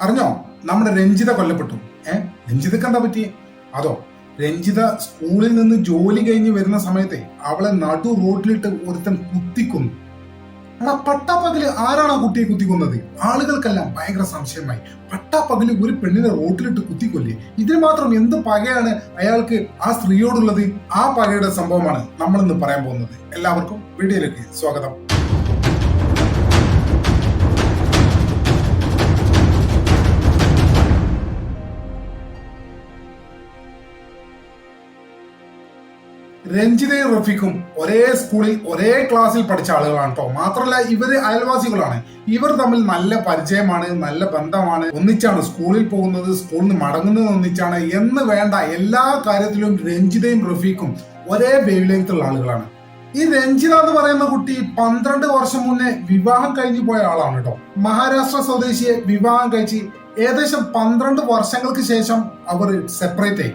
അറിഞ്ഞോ? നമ്മുടെ രഞ്ജിത കൊല്ലപ്പെട്ടു. ഏ? രഞ്ജിതക്ക് എന്താ പറ്റി? അതോ രഞ്ജിത സ്കൂളിൽ നിന്ന് ജോലി കഴിഞ്ഞ് വരുന്ന സമയത്തെ അവളെ നടു റോഡിലിട്ട് ഒരുത്തൻ കുത്തിക്കുന്നു. എടാ പട്ടാപ്പകൽ ആരാണ് ആ കുട്ടിയെ കുത്തിക്കുന്നത്? ആളുകൾക്കെല്ലാം ഭയങ്കര സംശയമായി. പട്ടാപ്പകൽ ഒരു പെണ്ണിനെ റോട്ടിലിട്ട് കുത്തിക്കൊല്ലേ? ഇതിന് മാത്രം എന്ത് പകയാണ് അയാൾക്ക് ആ സ്ത്രീയോടുള്ളത്? ആ പകയുടെ സംഭവമാണ് നമ്മൾ ഇന്ന് പറയാൻ പോകുന്നത്. എല്ലാവർക്കും വീഡിയോയിലേക്ക് സ്വാഗതം. രഞ്ജിതയും റഫീഖും ഒരേ സ്കൂളിൽ ഒരേ ക്ലാസ്സിൽ പഠിച്ച ആളുകളാണ് കേട്ടോ മാത്രമല്ല ഇവർ അയൽവാസികളാണ്. ഇവർ തമ്മിൽ നല്ല പരിചയമാണ് നല്ല ബന്ധമാണ്. ഒന്നിച്ചാണ് സ്കൂളിൽ പോകുന്നത് സ്കൂളിൽ നിന്ന് മടങ്ങുന്നത് ഒന്നിച്ചാണ് എന്ന് വേണ്ട എല്ലാ കാര്യത്തിലും രഞ്ജിതയും റഫീഖും ഒരേ വേവ് ലെങ്ത്തുള്ള ആളുകളാണ്. ഈ രഞ്ജിത എന്ന് പറയുന്ന കുട്ടി പന്ത്രണ്ട് വർഷം മുന്നേ വിവാഹം കഴിഞ്ഞു പോയ ആളാണ് കേട്ടോ മഹാരാഷ്ട്ര സ്വദേശിയെ വിവാഹം കഴിച്ച് ഏകദേശം പന്ത്രണ്ട് വർഷങ്ങൾക്ക് ശേഷം അവർ സെപ്പറേറ്റ് ആയി.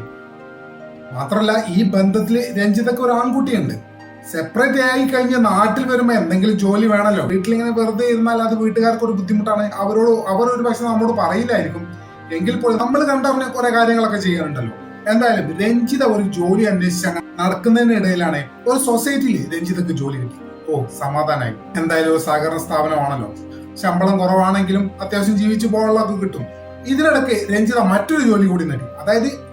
മാത്രല്ല ഈ ബന്ധത്തിൽ രഞ്ജിതൊക്കെ ഒരു ആൺകുട്ടിയുണ്ട്. സെപ്പറേറ്റ് ആയി കഴിഞ്ഞ നാട്ടിൽ വരുമ്പോൾ എന്തെങ്കിലും ജോലി വേണമല്ലോ വീട്ടിലിങ്ങനെ വെറുതെ ഇരുന്നാൽ അത് വീട്ടുകാർക്ക് ഒരു ബുദ്ധിമുട്ടാണ്. അവരോട് അവർ ഒരു പക്ഷെ നമ്മോട് പറയില്ലായിരിക്കും. എങ്കിൽ പോലും നമ്മൾ കണ്ടറിഞ്ഞ കുറെ കാര്യങ്ങളൊക്കെ ചെയ്യാറുണ്ടല്ലോ. എന്തായാലും രഞ്ജിത ഒരു ജോലി അന്വേഷിച്ച് അങ്ങനെ നടക്കുന്നതിനിടയിലാണ് ഒരു സൊസൈറ്റിയിൽ രഞ്ജിതക്ക് ജോലി കിട്ടി. ഓ സമാധാനായി. എന്തായാലും ഒരു സഹകരണ സ്ഥാപനമാണല്ലോ. ശമ്പളം കുറവാണെങ്കിലും അത്യാവശ്യം ജീവിച്ചു പോകാനുള്ളതൊക്കെ കിട്ടും. ഇതിനിടയ്ക്ക് രഞ്ജിത മറ്റൊരു ജോലി കൂടി നേടി. അതായത്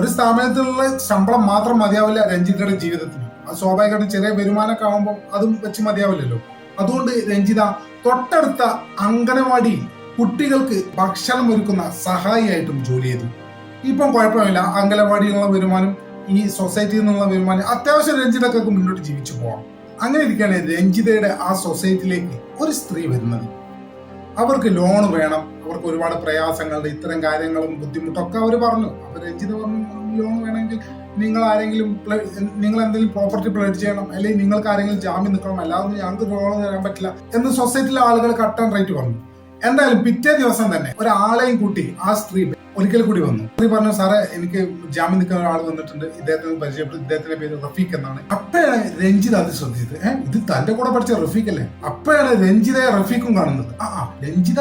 ഒരു സ്ഥാപനത്തിലുള്ള ശമ്പളം മാത്രം മതിയാവില്ല രഞ്ജിതയുടെ ജീവിതത്തിന്. അത് സ്വാഭാവികമായിട്ടും ചെറിയ വരുമാനമൊക്കെ ആവുമ്പോൾ അതും വെച്ച് മതിയാവില്ലല്ലോ. അതുകൊണ്ട് രഞ്ജിത തൊട്ടടുത്ത അങ്കനവാടിയിൽ കുട്ടികൾക്ക് ഭക്ഷണം ഒരുക്കുന്ന സഹായിയായിട്ടും ജോലി ചെയ്തു. ഇപ്പം കുഴപ്പമില്ല. അങ്കനവാടിയിലുള്ള വരുമാനം ഈ സൊസൈറ്റിയിൽ നിന്നുള്ള വരുമാനം അത്യാവശ്യം രഞ്ജിതക്കൊക്കെ മുന്നോട്ട് ജീവിച്ചു പോവാം. അങ്ങനെ ഇരിക്കുകയാണ് രഞ്ജിതയുടെ ആ സൊസൈറ്റിയിലേക്ക് ഒരു സ്ത്രീ വരുന്നത്. അവർക്ക് ലോൺ വേണം. അവർക്ക് ഒരുപാട് പ്രയാസങ്ങളുണ്ട്. ഇത്തരം കാര്യങ്ങളും ബുദ്ധിമുട്ടൊക്കെ അവർ പറഞ്ഞു. അവർ രഞ്ജിത് പറഞ്ഞു ലോൺ വേണമെങ്കിൽ നിങ്ങൾ ആരെങ്കിലും നിങ്ങൾ എന്തെങ്കിലും പ്രോപ്പർട്ടി പ്ലേഡ് ചെയ്യണം. അല്ലെങ്കിൽ നിങ്ങൾക്ക് ആരെങ്കിലും ജാമ്യം നിൽക്കണം. അല്ലാതെ ഞങ്ങൾക്ക് ലോൺ തരാൻ പറ്റില്ല. എന്ന് സൊസൈറ്റിയിലെ ആളുകൾ കട്ട് ആൻഡ് റൈറ്റ് പറഞ്ഞു. എന്തായാലും പിറ്റേ ദിവസം തന്നെ ഒരാളെയും കൂട്ടി ആ സ്ത്രീ ഒരിക്കൽ കൂടി വന്നു. അത് പറഞ്ഞു സാറേ എനിക്ക് ജാമ്യം നിൽക്കുന്ന ഒരാൾ വന്നിട്ടുണ്ട്. ഇദ്ദേഹത്തിന് പരിചയപ്പെട്ടു ഇദ്ദേഹത്തിന്റെ പേര് റഫീഖ് എന്നാണ്. അപ്പോഴാണ് രഞ്ജിത് അത് ശ്രദ്ധിച്ചത്. ഏഹ് ഇത് തന്റെ കൂടെ പഠിച്ച റഫീഖ് അല്ലേ? അപ്പോഴാണ് രഞ്ജിതയെ റഫീഖും കാണുന്നത്. ആ രഞ്ജിത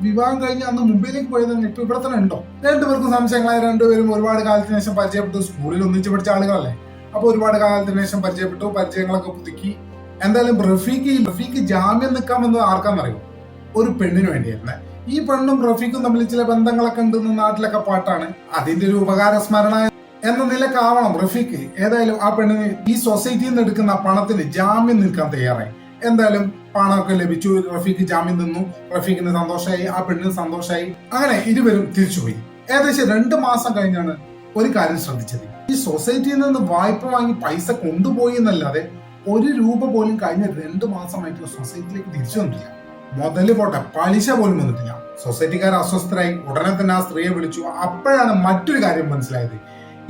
വിവാഹം കഴിഞ്ഞ് അന്ന് മുംബൈയിലേക്ക് പോയത് ഇപ്പൊ ഇവിടെ തന്നെ ഉണ്ടോ? രണ്ടുപേർക്കും സംശയങ്ങളായ. രണ്ടുപേരും ഒരുപാട് കാലത്തിന് ശേഷം പരിചയപ്പെട്ടു. സ്കൂളിൽ ഒന്നിച്ച് പഠിച്ച ആളുകളല്ലേ. അപ്പൊ ഒരുപാട് കാലത്തിന് ശേഷം പരിചയപ്പെട്ടു. പരിചയങ്ങളൊക്കെ പുതുക്കി. എന്തായാലും റഫീഖ് റഫീഖ് ജാമ്യം നിൽക്കാമെന്ന് ആർക്കാന്നറിയോ? ഒരു പെണ്ണിന് വേണ്ടിയായിരുന്നേ. ഈ പെണ്ണും റഫീഖും തമ്മിൽ ചില ബന്ധങ്ങളൊക്കെ ഉണ്ടെന്ന് നാട്ടിലൊക്കെ പാട്ടാണ്. അതിന്റെ ഒരു ഉപകാര സ്മരണ എന്ന നിലക്കാവണം റഫീഖ്. ഏതായാലും ആ പെണ്ണിന് ഈ സൊസൈറ്റിയിൽ നിന്ന് എടുക്കുന്ന പണത്തിന് ജാമ്യം നിൽക്കാൻ തയ്യാറായി. എന്തായാലും പണമൊക്കെ ലഭിച്ചു. റഫീഖ് ജാമ്യം നിന്നു. റഫീഖിന് സന്തോഷമായി ആ പെണ്ണിന് സന്തോഷമായി അങ്ങനെ ഇരുവരും തിരിച്ചുപോയി. ഏകദേശം രണ്ട് മാസം കഴിഞ്ഞാണ് ഒരു കാര്യം ശ്രദ്ധിച്ചത്. ഈ സൊസൈറ്റിയിൽ നിന്ന് വായ്പ വാങ്ങി പൈസ കൊണ്ടുപോയി എന്നല്ലാതെ ഒരു രൂപ പോലും കഴിഞ്ഞ രണ്ട് മാസമായിട്ട് സൊസൈറ്റിയിലേക്ക് തിരിച്ചു വന്നിട്ടില്ല. മുതൽ പോട്ട പലിശ പോലും വന്നിട്ടില്ല. സൊസൈറ്റിക്കാർ അസ്വസ്ഥരായി. ഉടനെ തന്നെ ആ സ്ത്രീയെ വിളിച്ചു. അപ്പോഴാണ് മറ്റൊരു കാര്യം മനസ്സിലായത്.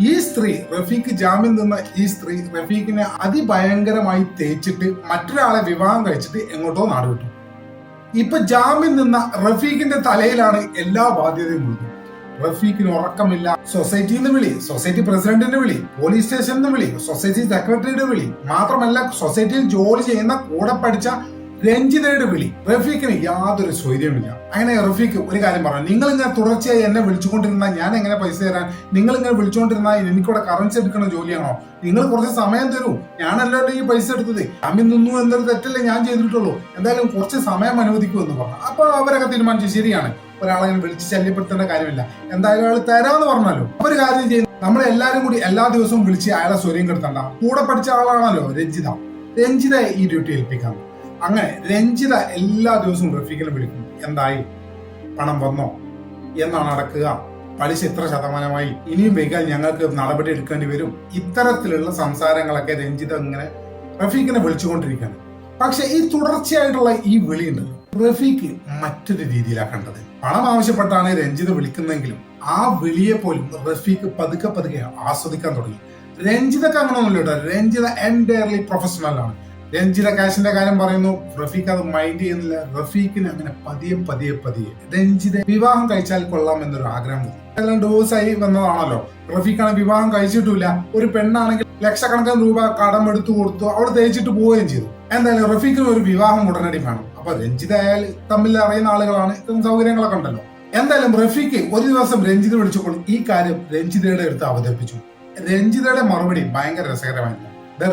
ഈ സ്ത്രീ റഫീഖ് ജാമ്യം നിന്ന ഈ സ്ത്രീ റഫീഖിനെ അതിഭയങ്കരമായി തേച്ചിട്ട് മറ്റൊരാളെ വിവാഹം കഴിച്ചിട്ട് എങ്ങോട്ടോ നാട് വിട്ടു. ഇപ്പൊ ജാമ്യം നിന്ന റഫീഖിന്റെ തലയിലാണ് എല്ലാ ബാധ്യതയും ഉള്ളത് റഫീഖിന് ഉറക്കമില്ല. സൊസൈറ്റിയിൽ നിന്ന് വിളി സൊസൈറ്റി പ്രസിഡന്റിന്റെ വിളി പോലീസ് സ്റ്റേഷനിൽ നിന്ന് വിളി സൊസൈറ്റി സെക്രട്ടറിയുടെ വിളി. മാത്രമല്ല സൊസൈറ്റിയിൽ ജോലി ചെയ്യുന്ന കൂടെ പഠിച്ച രഞ്ജിതയുടെ വിളി. റഫീഖിന് യാതൊരു സ്വൈര്യമില്ല അങ്ങനെ റഫീഖ് ഒരു കാര്യം പറഞ്ഞു. നിങ്ങൾ ഇങ്ങനെ തുടർച്ചയായി എന്നെ വിളിച്ചുകൊണ്ടിരുന്നാൽ ഞാൻ എങ്ങനെ പൈസ തരാൻ? നിങ്ങൾ ഇങ്ങനെ വിളിച്ചുകൊണ്ടിരുന്നാൽ എനിക്കിവിടെ കറൻസി എടുക്കുന്ന ജോലിയാണോ? നിങ്ങൾ കുറച്ച് സമയം തരൂ. ഞാനല്ലോ ഈ പൈസ എടുത്തത്. അമ്മി നിന്നു എന്നൊരു തെറ്റല്ലേ ഞാൻ ചെയ്തിട്ടുള്ളൂ. എന്തായാലും കുറച്ച് സമയം അനുവദിക്കൂ എന്ന് പറഞ്ഞു. അപ്പൊ അവരൊക്കെ തീരുമാനിച്ചു ശരിയാണ്. ഒരാളെ വിളിച്ച് ശല്യപ്പെടുത്തേണ്ട കാര്യമില്ല. എന്തായാലും അയാൾ തരാന്ന് പറഞ്ഞാലോ? ഒരു കാര്യം ചെയ്യുന്നു എല്ലാവരും കൂടി എല്ലാ ദിവസവും വിളിച്ച് അയാളെ സ്വര്യം കെടുത്തണ്ട. കൂടെ പഠിച്ച ആളാണല്ലോ രഞ്ജിത. രഞ്ജിത ഈ ഡ്യൂട്ടി ഏൽപ്പിക്കാം അങ്ങനെ രഞ്ജിത എല്ലാ ദിവസവും റഫീഖിനെ വിളിക്കും. എന്തായി? പണം വന്നോ? എന്നാണ് അടക്കുക. പലിശ ഇത്ര ശതമാനമായി. ഇനിയും വൈകാൻ ഞങ്ങൾക്ക് നടപടി എടുക്കേണ്ടി വരും. ഇത്തരത്തിലുള്ള സംസാരങ്ങളൊക്കെ രഞ്ജിത ഇങ്ങനെ റഫീഖിനെ വിളിച്ചുകൊണ്ടിരിക്കുകയാണ്. പക്ഷെ ഈ തുടർച്ചയായിട്ടുള്ള ഈ വിളിയുണ്ട് റഫീഖ് മറ്റൊരു രീതിയിലാണ് കണ്ടത്. പണം ആവശ്യപ്പെട്ടാണ് രഞ്ജിത വിളിക്കുന്നതെങ്കിലും ആ വിളിയെ പോലും റഫീഖ് പതുക്കെ പതുക്കെ ആസ്വദിക്കാൻ തുടങ്ങി. രഞ്ജിതക്ക് അങ്ങനെ ഒന്നുമില്ല രഞ്ജിത എന്റയർലി പ്രൊഫഷണൽ ആണ്. രഞ്ജിത കാശിന്റെ കാര്യം പറയുന്നു. റഫീഖ് അത് മൈൻഡ് ചെയ്യുന്നില്ല. റഫീഖിന് അങ്ങനെ പതിയെ പതിയെ പതിയെ രഞ്ജിത വിവാഹം കഴിച്ചാൽ കൊള്ളാം എന്നൊരു ആഗ്രഹം എല്ലാം ഡോസ് ആയി വന്നതാണല്ലോ. റഫീഖാണ് വിവാഹം കഴിച്ചിട്ടില്ല ഒരു പെണ്ണാണെങ്കിൽ ലക്ഷക്കണക്കിന് രൂപ കടം എടുത്തു കൊടുത്തു അവിടെ തേച്ചിട്ട് പോവുകയും ചെയ്തു. എന്തായാലും റഫീഖിന് ഒരു വിവാഹം ഉടനടി വേണം അപ്പൊ രഞ്ജിത ആയാൽ തമ്മിൽ അറിയുന്ന ആളുകളാണ്. ഇത്തരം സൗകര്യങ്ങളൊക്കെ ഉണ്ടല്ലോ. എന്തായാലും റഫീഖ് ഒരു ദിവസം രഞ്ജിത വിളിച്ചപ്പോൾ ഈ കാര്യം രഞ്ജിതയുടെ അടുത്ത് അവതരിപ്പിച്ചു. രഞ്ജിതയുടെ മറുപടി ഭയങ്കര രസകരമായിരുന്നു.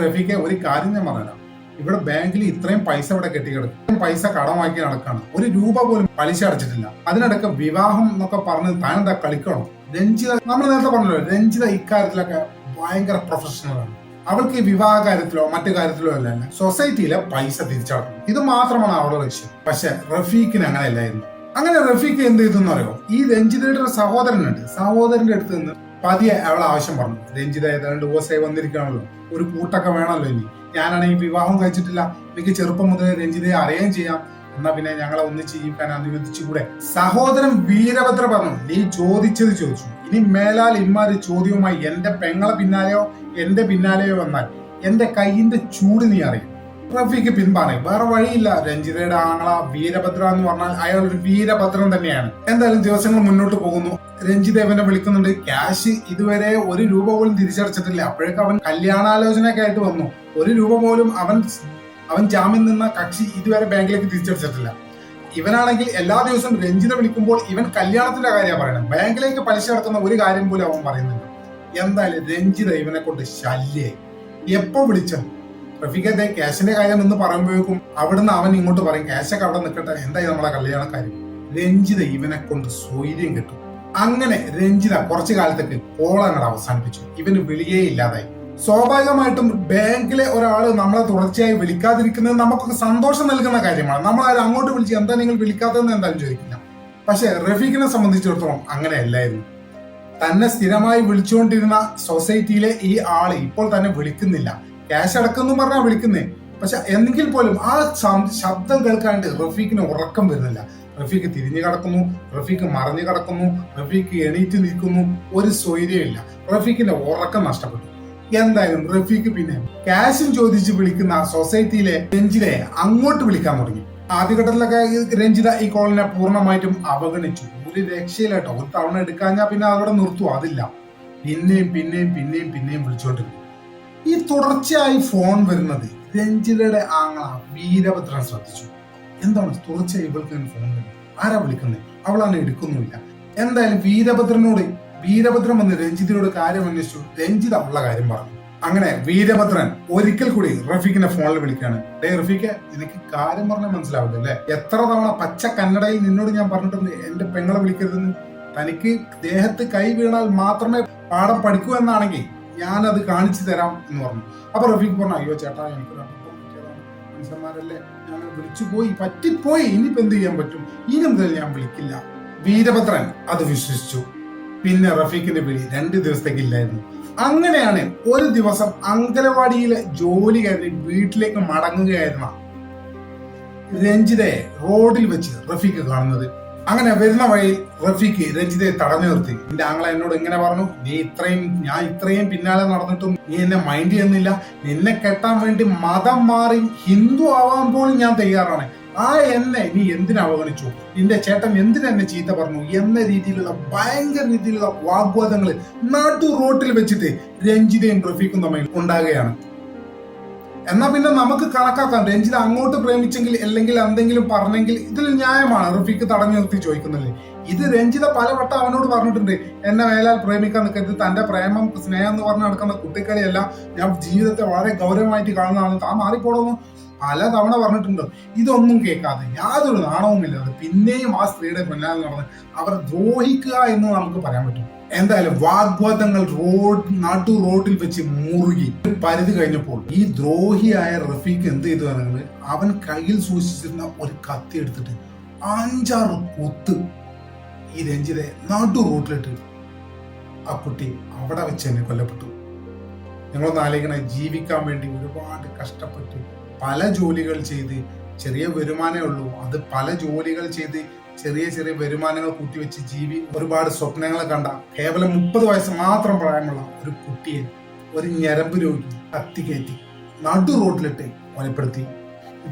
റഫീഖെ ഒരു കാര്യം ഞാൻ പറഞ്ഞുതരാം. ഇവിടെ ബാങ്കിൽ ഇത്രയും പൈസ ഇവിടെ കെട്ടിക്കിടക്കും. പൈസ കടമാക്കി നടക്കാണ്. ഒരു രൂപ പോലും പലിശ അടച്ചിട്ടില്ല. അതിനിടയ്ക്ക് വിവാഹം എന്നൊക്കെ പറഞ്ഞ് താൻ എന്താ കളിക്കണം? രഞ്ജിത നമ്മൾ നേരത്തെ പറഞ്ഞല്ലോ രഞ്ജിത ഇക്കാര്യത്തിലൊക്കെ ഭയങ്കര പ്രൊഫഷണലാണ് അവൾക്ക് ഈ വിവാഹ കാര്യത്തിലോ മറ്റു കാര്യത്തിലോ അല്ല സൊസൈറ്റിയിലെ പൈസ തിരിച്ചടക്കണം ഇത് മാത്രമാണ് അവളുടെ ലക്ഷ്യം. പക്ഷെ റഫീഖിന് അങ്ങനെയല്ലായിരുന്നു അങ്ങനെ റഫീഖ് എന്ത് ചെയ്തെന്ന് അറിയോ ഈ രഞ്ജിതയുടെ ഒരു സഹോദരനുണ്ട്. സഹോദരന്റെ അടുത്ത് നിന്ന് പതിയെ അവൾ ആവശ്യം പറഞ്ഞു. രഞ്ജിത ഏതാണ്ട് ഡിവോഴ്സായി വന്നിരിക്കുകയാണല്ലോ. ഒരു കൂട്ടൊക്കെ വേണമല്ലോ ഇനി. ഞാനാണെങ്കിൽ വിവാഹം കഴിച്ചിട്ടില്ല. എനിക്ക് ചെറുപ്പം മുതലേ രഞ്ജിതയെ അറിയുകയും ചെയ്യാം. എന്നാ പിന്നെ ഞങ്ങളെ ഒന്നിച്ച് ജീവിക്കാൻ അനുവദിച്ചുകൂടെ? സഹോദരൻ വീരഭദ്ര പറഞ്ഞു നീ ചോദിച്ചത് ചോദിച്ചു. ഇനി മേലാൽ ഇമ്മാര് ചോദ്യവുമായി എന്റെ പെങ്ങളെ പിന്നാലെയോ എന്റെ പിന്നാലെയോ വന്നാൽ എന്റെ കൈയിന്റെ ചൂട് നീ അറിയും. റഫീക്ക് പിൻപാറയും വേറെ വഴിയില്ല. രഞ്ജിതയുടെ ആങ്ങള വീരഭദ്ര എന്ന് പറഞ്ഞാൽ അയാൾ ഒരു വീരഭദ്രൻ തന്നെയാണ്. എന്തായാലും ദിവസങ്ങൾ മുന്നോട്ട് പോകുന്നു. രഞ്ജിത ഇവനെ വിളിക്കുന്നുണ്ട്. ക്യാഷ് ഇതുവരെ ഒരു രൂപ പോലും തിരിച്ചടച്ചിട്ടില്ല. അപ്പോഴേക്കും അവൻ കല്യാണാലോചനയൊക്കെ ആയിട്ട് വന്നു. ഒരു രൂപ പോലും അവൻ അവൻ ജാമ്യം നിന്ന കക്ഷി ഇതുവരെ ബാങ്കിലേക്ക് തിരിച്ചടച്ചിട്ടില്ല. ഇവനാണെങ്കിൽ എല്ലാ ദിവസവും രഞ്ജിത വിളിക്കുമ്പോൾ ഇവൻ കല്യാണത്തിന്റെ കാര്യമാണ് പറയുന്നത്. ബാങ്കിലേക്ക് പലിശ നടത്തുന്ന ഒരു കാര്യം പോലും അവൻ പറയുന്നില്ല. എന്തായാലും രഞ്ജിത ഇവനെ കൊണ്ട് ശല്യേ എപ്പോ റഫീഖത്തെ ക്യാഷിന്റെ കാര്യം എന്ന് പറയുമ്പോഴേക്കും അവിടുന്ന് അവൻ ഇങ്ങോട്ട് പറയും ക്യാഷൊക്കെ അവിടെ നിൽക്കട്ടെ എന്തായി നമ്മളെ കല്യാണ കാര്യം? രഞ്ജിത ഇവനെ കൊണ്ട് സ്വൈര്യം കിട്ടും. അങ്ങനെ രഞ്ജിത കുറച്ചു കാലത്തേക്ക് കോളങ്ങൾ അവസാനിപ്പിച്ചു. ഇവന് വിളിയേ ഇല്ലാതായി. സ്വാഭാവികമായിട്ടും ബാങ്കിലെ ഒരാൾ നമ്മളെ തുടർച്ചയായി വിളിക്കാതിരിക്കുന്നത് നമുക്കൊക്കെ സന്തോഷം നൽകുന്ന കാര്യമാണ്. നമ്മൾ ആരും അങ്ങോട്ട് വിളിച്ച് എന്താ നിങ്ങൾ വിളിക്കാത്തതെന്ന് എന്തായാലും ചോദിക്കില്ല. പക്ഷെ റഫീഖിനെ സംബന്ധിച്ചിടത്തോളം അങ്ങനെയല്ലായിരുന്നു. തന്നെ സ്ഥിരമായി വിളിച്ചുകൊണ്ടിരുന്ന സൊസൈറ്റിയിലെ ഈ ആൾ ഇപ്പോൾ തന്നെ വിളിക്കുന്നില്ല. ക്യാഷ് അടക്കുന്നു പറഞ്ഞാ വിളിക്കുന്നേ. പക്ഷെ എന്തെങ്കിൽ പോലും ആ ശബ്ദം കേൾക്കാണ്ട് റഫീഖിന് ഉറക്കം വരുന്നില്ല. റഫീഖ് തിരിഞ്ഞു കിടക്കുന്നു റഫീഖ് മറിഞ്ഞു കിടക്കുന്നു റഫീഖ് എണീറ്റ് നിൽക്കുന്നു ഒരു സ്വൈര്യമില്ല റഫീഖിന്റെ ഉറക്കം നഷ്ടപ്പെട്ടു. എന്തായാലും റഫീഖ് പിന്നെ ക്യാഷും ചോദിച്ച് വിളിക്കുന്ന സൊസൈറ്റിയിലെ രഞ്ജിതയെ അങ്ങോട്ട് വിളിക്കാൻ തുടങ്ങി. ആദ്യഘട്ടത്തിലൊക്കെ രഞ്ജിത ഈ കോളിനെ പൂർണമായിട്ടും അവഗണിച്ചു. ഒരു രക്ഷയില്ലാട്ടോ. ഒരു തവണ എടുക്കാഞ്ഞാ പിന്നെ അവിടെ നിർത്തു. അതില്ല. പിന്നെയും പിന്നെയും പിന്നെയും പിന്നെയും വിളിച്ചോണ്ടിരുന്നു ഈ തുടർച്ചയായി ഫോൺ വരുന്നത് രഞ്ജിതയുടെ ആങ്ങള വീരഭദ്രൻ ശ്രദ്ധിച്ചു. എന്താണ് തുടർച്ചയായി ഇവൾക്ക് ഞാൻ ഫോൺ വരുന്നത്? ആരാ വിളിക്കുന്നത് അവളാണ് എടുക്കുന്നുമില്ല. എന്തായാലും വീരഭദ്രനോട് വീരഭദ്രൻ വന്ന് രഞ്ജിതയോട് കാര്യം അന്വേഷിച്ചു. രഞ്ജിത അവളുടെ കാര്യം പറഞ്ഞു. അങ്ങനെ വീരഭദ്രൻ ഒരിക്കൽ കൂടി റഫീഖിനെ ഫോണിൽ വിളിക്കാണ് ഡേ റഫീഖ് നിനക്ക് കാര്യം പറഞ്ഞാൽ മനസ്സിലാവില്ല അല്ലേ എത്ര തവണ പച്ച കന്നഡയിൽ നിന്നോട് ഞാൻ പറഞ്ഞിട്ടുണ്ട് എന്റെ പെങ്ങളെ വിളിക്കരുതെന്ന്? തനിക്ക് ദേഹത്ത് കൈ വീണാൽ മാത്രമേ പാഠം പഠിക്കൂ എന്നാണെങ്കിൽ ഞാനത് കാണിച്ചു തരാം എന്ന് പറഞ്ഞു. അപ്പൊ റഫീഖ് പറഞ്ഞു അയ്യോ ചേട്ടാ എനിക്ക് മനുഷ്യന്മാരല്ലേ? ഞാൻ വിളിച്ചു പോയി പറ്റിപ്പോയി. ഇനിയിപ്പോ എന്ത് ചെയ്യാൻ പറ്റും? ഇനി മുതൽ ഞാൻ വിളിക്കില്ല. വീരഭദ്രൻ അത് വിശ്വസിച്ചു. പിന്നെ റഫീഖിന്റെ വിളി രണ്ട് ദിവസത്തേക്ക് ഇല്ലായിരുന്നു. അങ്ങനെയാണ് ഒരു ദിവസം അങ്കലവാടിയിലെ ജോലി കഴിഞ്ഞ് വീട്ടിലേക്ക് മടങ്ങുകയായിരുന്ന രഞ്ജിതയെ റോഡിൽ വെച്ച് റഫീഖ് കാണുന്നത്. അങ്ങനെ വരുന്ന വഴി റഫീഖ് രഞ്ജിതയെ തടഞ്ഞു നിർത്തി. എന്റെ ആങ്ങളെ എന്നോട് ഇങ്ങനെ പറഞ്ഞു. നീ ഇത്രയും ഞാൻ ഇത്രയും പിന്നാലെ നടന്നിട്ടും നീ എന്നെ മൈൻഡ് ചെയ്യുന്നില്ല. നിന്നെ കെട്ടാൻ വേണ്ടി മതം മാറി ഹിന്ദു ആവാൻ പോലും ഞാൻ തയ്യാറാണ്. ആ എന്നെ നീ എന്തിനെ അവഗണിച്ചു? നിന്റെ ചേട്ടൻ എന്തിനെന്നെ ചീത്ത പറഞ്ഞു? എന്ന രീതിയിലുള്ള ഭയങ്കര രീതിയിലുള്ള വാഗ്വാദങ്ങൾ നാട്ടു റോട്ടിൽ വെച്ചിട്ട് രഞ്ജിതയും റഫീഖും തമ്മിൽ ഉണ്ടാകുകയാണ്. എന്നാ പിന്നെ നമുക്ക് കണക്കാക്കാം. രഞ്ജിത് അങ്ങോട്ട് പ്രേമിച്ചെങ്കിൽ അല്ലെങ്കിൽ എന്തെങ്കിലും പറഞ്ഞെങ്കിൽ ഇതിൽ ന്യായമാണ്. റഫീഖ് തടഞ്ഞു നിർത്തി ചോദിക്കുന്നില്ലേ? ഇത് രഞ്ജിത പലവട്ടം അവനോട് പറഞ്ഞിട്ടുണ്ട്. എന്നെ വേലാൽ പ്രേമിക്കാൻ നിൽക്കരുത്. തന്റെ പ്രേമം സ്നേഹം എന്ന് പറഞ്ഞ് നടക്കുന്ന കുട്ടിക്കളിയെല്ലാം ഞാൻ ജീവിതത്തെ വളരെ ഗൗരവമായിട്ട് കാണുന്നതാണ്. താൻ മാറിപ്പോടുന്നു. പല തവണ പറഞ്ഞിട്ടുണ്ട്. ഇതൊന്നും കേൾക്കാതെ യാതൊരു നാണവുമില്ലാതെ പിന്നെയും ആ സ്ത്രീയുടെ പിന്നാലെ നടന്ന് അവർ ദ്രോഹിക്കുക എന്ന് നമുക്ക് പറയാൻ പറ്റും. എന്തായാലും വാഗ്വാദങ്ങൾ റോഡ് നാട്ടു റോഡിൽ വെച്ച് മുറുകി. പരിധി കഴിഞ്ഞപ്പോൾ ഈ ദ്രോഹിയായ റഫീഖ് എന്ത് ചെയ്തു പറഞ്ഞാൽ അവൻ കയ്യിൽ സൂക്ഷിച്ചിരുന്ന ഒരു കത്തി എടുത്തിട്ട് അഞ്ചാറ് കുത്ത് ഈ രഞ്ജിതെ നാട്ടു റോഡിലിട്ട് ആ കുട്ടി അവിടെ വെച്ച് തന്നെ കൊല്ലപ്പെട്ടു. ഞങ്ങളൊന്ന് ആലോചിക്കണേ ജീവിക്കാൻ വേണ്ടി ഒരുപാട് കഷ്ടപ്പെട്ട്. പല ജോലികൾ ചെയ്ത് ചെറിയ വരുമാനമേ ഉള്ളൂ. അത് പല ജോലികൾ ചെയ്ത് ചെറിയ ചെറിയ വരുമാനങ്ങൾ കൂട്ടിവെച്ച് ജീവി ഒരുപാട് സ്വപ്നങ്ങൾ കണ്ട കേവലം മുപ്പത് വയസ്സ് മാത്രം പ്രായമുള്ള ഒരു കുട്ടിയെ ഒരു ഞരമ്പ് രോഗി കത്തിക്കയറ്റി നടു റോഡിലിട്ട് കൊലപ്പെടുത്തി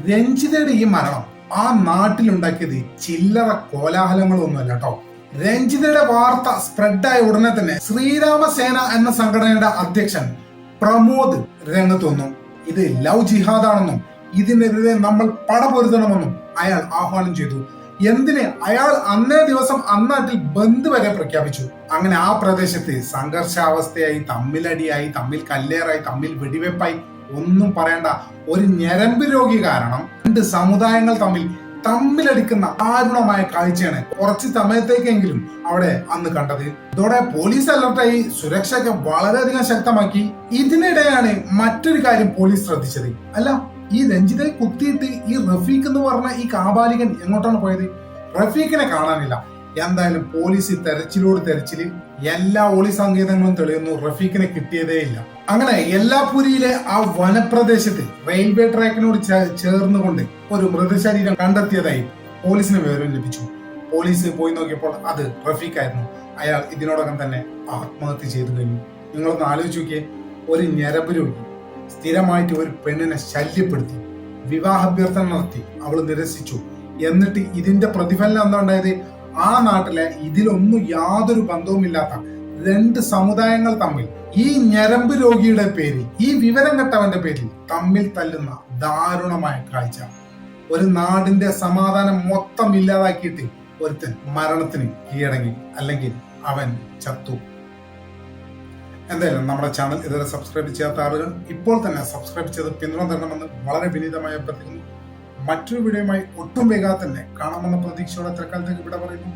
രഞ്ജിതയുടെ ഈ മരണം ആ നാട്ടിലുണ്ടാക്കിയത് ചില്ലറ കോലാഹലങ്ങളൊന്നുമല്ല കേട്ടോ. രഞ്ജിതയുടെ വാർത്ത സ്പ്രെഡായ ഉടനെ തന്നെ ശ്രീരാമസേന എന്ന സംഘടനയുടെ അധ്യക്ഷൻ പ്രമോദ് രംഗത്ത് വന്നു. ഇത് ലവ് ജിഹാദാണെന്നും ഇതിനെതിരെ നമ്മൾ പടപൊരുതണമെന്നും അയാൾ ആഹ്വാനം ചെയ്തു. എന്തിന്? അയാൾ അന്നേ ദിവസം അന്നാട്ടിൽ ബന്ദ് വരെ പ്രഖ്യാപിച്ചു. അങ്ങനെ ആ പ്രദേശത്ത് സംഘർഷാവസ്ഥയായി തമ്മിലടിയായി തമ്മിൽ കല്ലേറായി തമ്മിൽ വെടിവെപ്പായി. ഒന്നും പറയണ്ട. ഒരു ഞരമ്പ് രോഗി കാരണം രണ്ട് സമുദായങ്ങൾ തമ്മിൽ തമ്മിലടിക്കുന്ന ദാരുണമായ കാഴ്ചയാണ് കുറച്ച് സമയത്തേക്കെങ്കിലും അവിടെ അന്ന് കണ്ടത്. ഇതോടെ പോലീസ് അലർട്ടായി. സുരക്ഷയൊക്കെ വളരെയധികം ശക്തമാക്കി. ഇതിനിടെയാണ് മറ്റൊരു കാര്യം പോലീസ് ശ്രദ്ധിച്ചത്. അല്ല ഈ രഞ്ജിതെ കുത്തിയിട്ട് ഈ റഫീഖ് എന്ന് പറഞ്ഞ ഈ കാബാലികൻ എങ്ങോട്ടാണ് പോയത്? റഫീഖിനെ കാണാനില്ല. എന്തായാലും പോലീസ് തെരച്ചിലോട് തെരച്ചിൽ എല്ലാ ഒളി സങ്കേതങ്ങളും തെളിയുന്നു റഫീഖിനെ കിട്ടിയതേ ഇല്ല. അങ്ങനെ എല്ലാപുരിയിലെ ആ വനപ്രദേശത്ത് റെയിൽവേ ട്രാക്കിനോട് ചേർന്നുകൊണ്ട് ഒരു മൃതശരീരം കണ്ടെത്തിയതായി പോലീസിന് വിവരം ലഭിച്ചു. പോലീസ് പോയി നോക്കിയപ്പോൾ അത് റഫീഖ് ആയിരുന്നു അയാൾ ഇതിനോടകം തന്നെ ആത്മഹത്യ ചെയ്തു കഴിഞ്ഞു. നിങ്ങളൊന്ന് ആലോചിച്ച് നോക്കിയേ. ഒരു ഞരമ്പ് സ്ഥിരമായിട്ട് ഒരു പെണ്ണിനെ ശല്യപ്പെടുത്തി വിവാഹാഭ്യർത്ഥന നടത്തി അവൾ നിരസിച്ചു. എന്നിട്ട് ഇതിന്റെ പ്രതിഫലനം എന്താ ഉണ്ടായത്? ആ നാട്ടിലെ ഇതിലൊന്നും യാതൊരു ബന്ധവുമില്ലാത്ത രണ്ട് സമുദായങ്ങൾ തമ്മിൽ ഈ ഞരമ്പ് രോഗിയുടെ പേരിൽ ഈ വിവരം കെട്ടവന്റെ പേരിൽ തമ്മിൽ തല്ലുന്ന ദാരുണമായ കാഴ്ച. ഒരു നാടിന്റെ സമാധാനം മൊത്തം ഇല്ലാതാക്കിയിട്ട് ഒരുത്തൻ മരണത്തിന് കീഴടങ്ങി. അല്ലെങ്കിൽ അവൻ ചത്തു. എന്തായാലും നമ്മുടെ ചാനൽ ഇതുവരെ സബ്സ്ക്രൈബ് ചെയ്യാത്ത ആളുകൾ ഇപ്പോൾ തന്നെ സബ്സ്ക്രൈബ് ചെയ്ത് പിന്തുണ വളരെ വിനീതമായി അഭ്യർത്ഥിക്കുന്നു. മറ്റൊരു വീഡിയോയുമായി ഒട്ടും വേഗാതെ തന്നെ കാണാമെന്ന പ്രതീക്ഷയോടെ തൽക്കാലത്തേക്ക് ഇവിടെ പറയുന്നു.